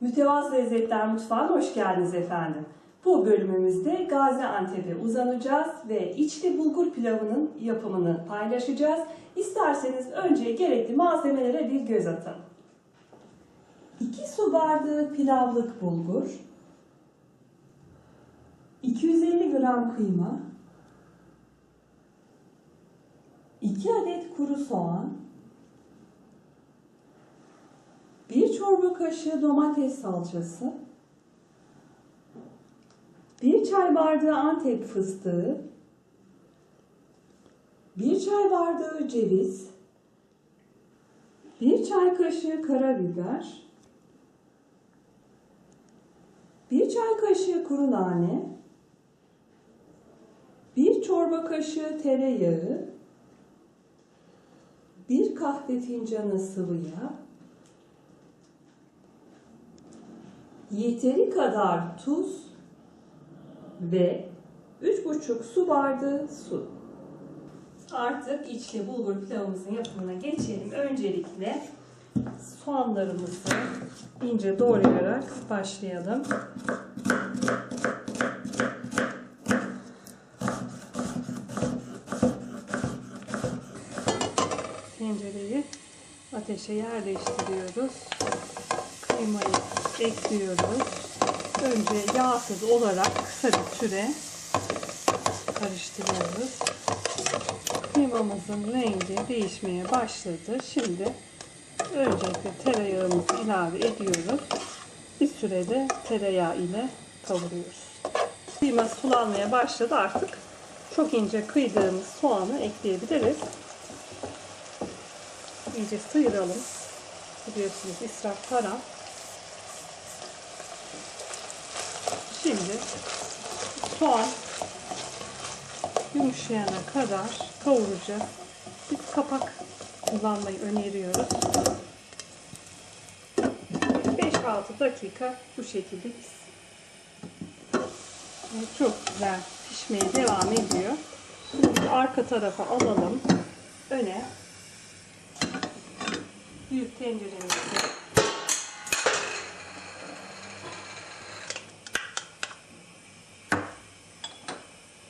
Mütevazı Lezzetler Mutfağı'na hoş geldiniz efendim. Bu bölümümüzde Gaziantep'e uzanacağız ve içli bulgur pilavının yapımını paylaşacağız. İsterseniz önce gerekli malzemelere bir göz atalım. 2 su bardağı pilavlık bulgur, 250 gram kıyma, 2 adet kuru soğan, 1 çorba kaşığı domates salçası, 1 çay bardağı antep fıstığı, 1 çay bardağı ceviz, 1 çay kaşığı karabiber, 1 çay kaşığı kuru nane, 1 çorba kaşığı tereyağı, 1 kahve fincanı sıvı yağ, yeteri kadar tuz ve 3,5 su bardağı su. Artık içli bulgur pilavımızın yapımına geçelim. Öncelikle soğanlarımızı ince doğrayarak başlayalım. Tencereyi ateşe yerleştiriyoruz. Kıymayı ekliyoruz. Önce yağsız olarak kısa bir süre karıştırıyoruz. Kıymamızın rengi değişmeye başladı. Şimdi öncelikle tereyağımızı ilave ediyoruz. Bir sürede tereyağı ile kavuruyoruz. Kıyma sulanmaya başladı artık. Çok ince kıydığımız soğanı ekleyebiliriz. İyice sıyıralım. Biliyorsunuz israf haram. Şimdi soğan yumuşayana kadar kavuracağız. Bir kapak kullanmayı öneriyoruz. 5-6 dakika bu şekilde Çok güzel pişmeye devam ediyor. Şimdi arka tarafa alalım. Öne büyük tenceremizi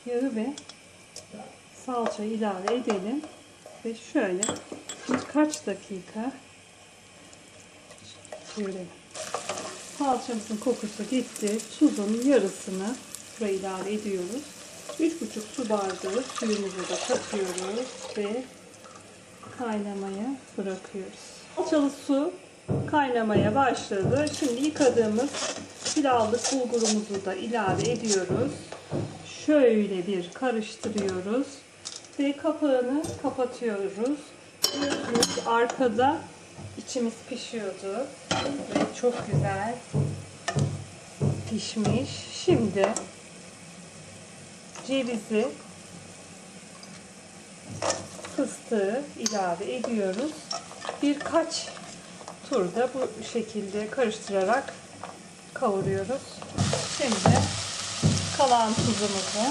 yağı ve salça ilave edelim ve şöyle birkaç dakika çevirelim. Salçamızın kokusu gitti. Tuzun yarısını buraya ilave ediyoruz. 3,5 su bardağı suyumuzu da katıyoruz ve kaynamaya bırakıyoruz. Salçalı su kaynamaya başladı. Şimdi yıkadığımız pilavlık bulgurumuzu da ilave ediyoruz. Şöyle bir karıştırıyoruz ve kapağını kapatıyoruz. Biliyorsunuz arkada içimiz pişiyordu ve çok güzel pişmiş. Şimdi cevizi fıstığı ilave ediyoruz. Birkaç turda bu şekilde karıştırarak kavuruyoruz. Şimdi kalan tuzumuzu,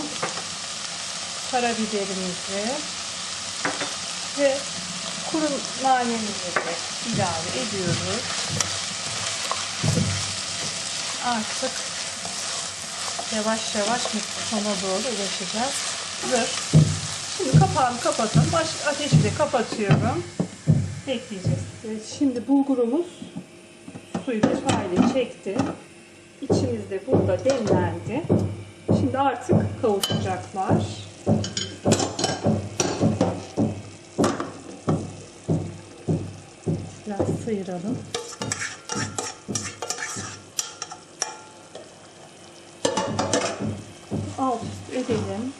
karabiberimizi ve kuru nanemizi de ilave ediyoruz. Artık yavaş yavaş sona doğru ulaşacağız. Hazır. Şimdi kapağını kapatalım. Baş, ateşi de kapatıyorum. Bekleyeceğiz. Evet, şimdi bulgurumuz suyu bir hayli çekti. İçimiz de burada demlendi. Şimdi artık kavuşacaklar. Biraz sıyıralım. Alt üst edelim.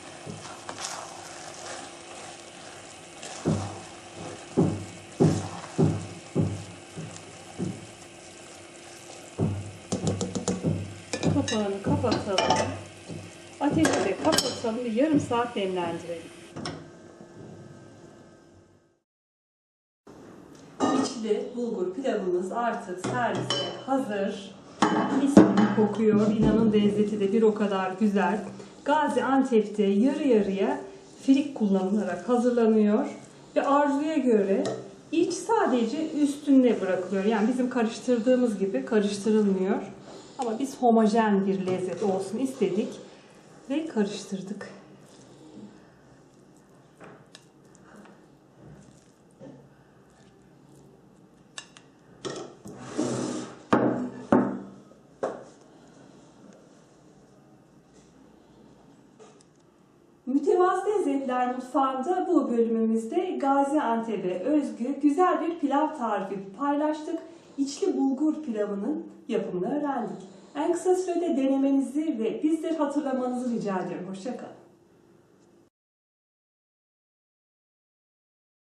Kapağını kapatalım. De kapatalım ve yarım saat demlendirelim. İçli bulgur pilavımız artık servise hazır. Mis gibi kokuyor. İnanın lezzeti de bir o kadar güzel. Gaziantep'te yarı yarıya firik kullanılarak hazırlanıyor. Ve arzuya göre İç sadece üstünde bırakılıyor. Yani bizim karıştırdığımız gibi karıştırılmıyor. Ama biz homojen bir lezzet olsun istedik ve karıştırdık. Mütevazı Lezzetler Mutfağı'nda bu bölümümüzde Gaziantep'e özgü güzel bir pilav tarifi paylaştık. İçli bulgur pilavının yapımını öğrendik. En kısa sürede denemenizi ve bizleri hatırlamanızı rica ediyorum. Hoşçakalın.